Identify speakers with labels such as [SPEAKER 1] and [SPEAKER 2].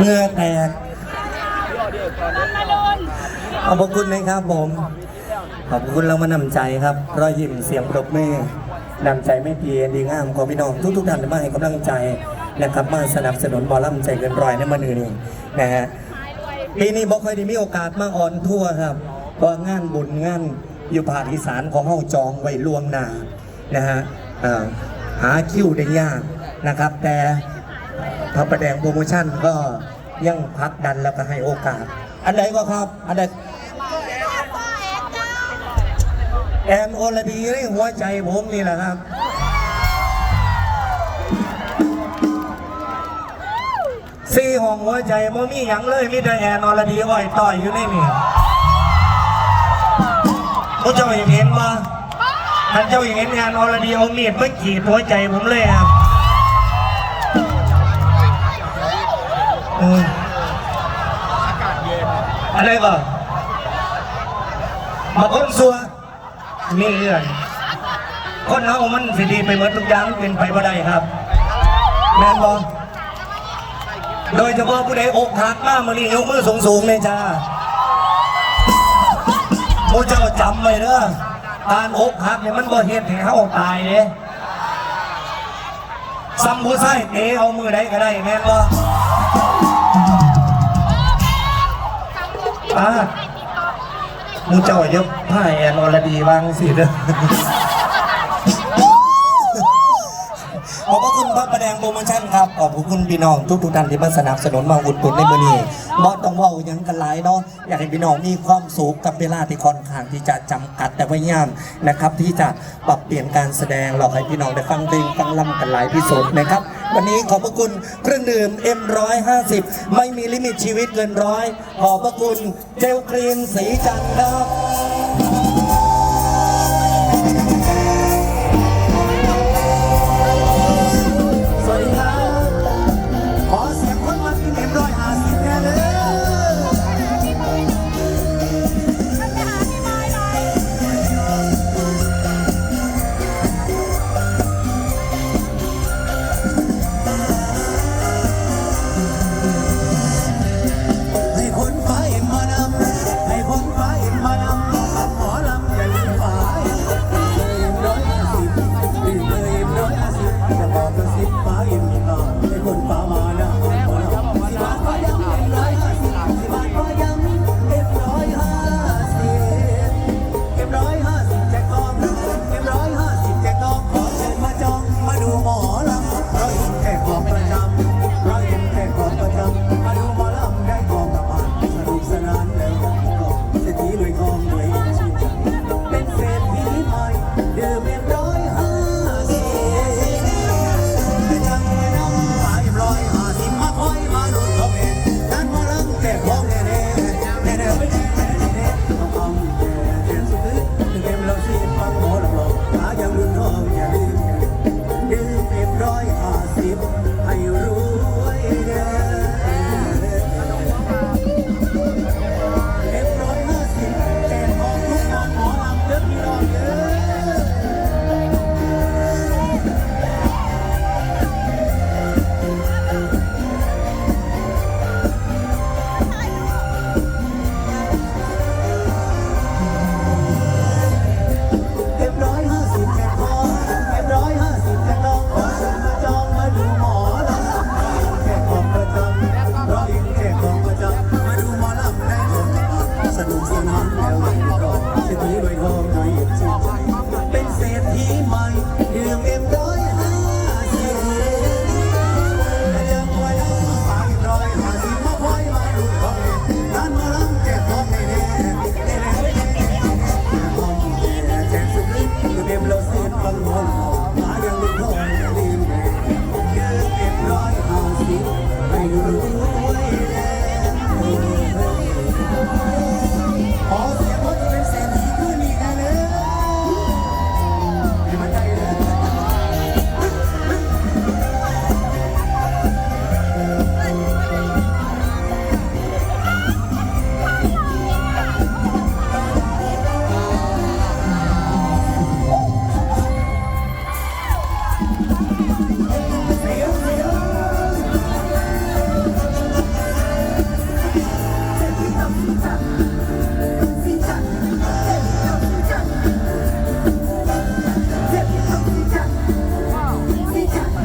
[SPEAKER 1] เหงื่อแตกขอบคุณนะครับผม ขอบคุณเรามานำใจครับ รอยยิ้มเสียงปรบมือนำใจไม่เพียดีงามของพี่น้องทุกๆท่านมาให้กำลังใจนะครับมาสนับสนุนบอลล่ำใจเกินร้อยในมือนี้นะฮะปีนี้บอกเคยได้มีโอกาสมาออนทั่วครับเพราะงานบุญงานอยู่ภาคอีสานของเฮาจองไว้ล่วงหน้านะฮะหาคิวได้ยากนะครับ แต่ พระประแดงโปรโมชั่นก็ยังพักดันแล้วก็ให้โอกาส อันใดก็ครับ อันใดแอนโอลดีนี่หัวใจผมนี่แหละครับ สี่ห้องหัวใจบ่มีหยังเลยมีแต่แอนอลดีอ้อยต่อยอยู่ในนี่พวกเจ้าอยากเห็นมาท่านเจ้าอยากเห็นงานอลดีเอามีดมากรีดหัวใจผมเลยครับ เอออะไรก่อนมาคนสัวมีเรื่องคนเฮามันสิดีไปหมดทุกอย่างเป็นไปบ่ได้ครับ แม่นบ่โดยเฉพาะผู้ใดอกหักมากมื้อนี้ยกมือสูงๆเลยจ้าผู้เจ้าจำไว้เด้อการอกหักเนี่ยมันบ่เฮ็ดให้เฮาตายเด้ซ้ำผู้ใส่เตะเอามือใดก็ได้แม่นบ่ อ่ามูเจ้าเยอะผ้าแอนอรดีบางสิเด้อขอบพระคุณพระประแดงโปรโมชั่นครับ ขอบคุณพี่น้องทุกทุกท่านที่มาสนับสนุนมาอุดหนุนในมือนี้บอต้องว่าหยังกันหลายเนาะ อยากให้พี่น้องมีความสุขกับเวลาที่ค่อนข้างที่จะจำกัดแต่พยายามนะครับ ที่จะปรับเปลี่ยนการแสดงหลอกให้พี่น้องได้ฟังเพลงฟังลำกันหลายที่สุดนะครับ วันนี้ขอบพระคุณเครื่องดื่ม M150 ไม่มีลิมิตชีวิตเกินร้อยขอบพระคุณเจลครีนสีจันทร์ครับ นุกสนานแล้วเศรษฐีรวยทองรวยเอ็มชื่นเป็นเศรษฐีใหม่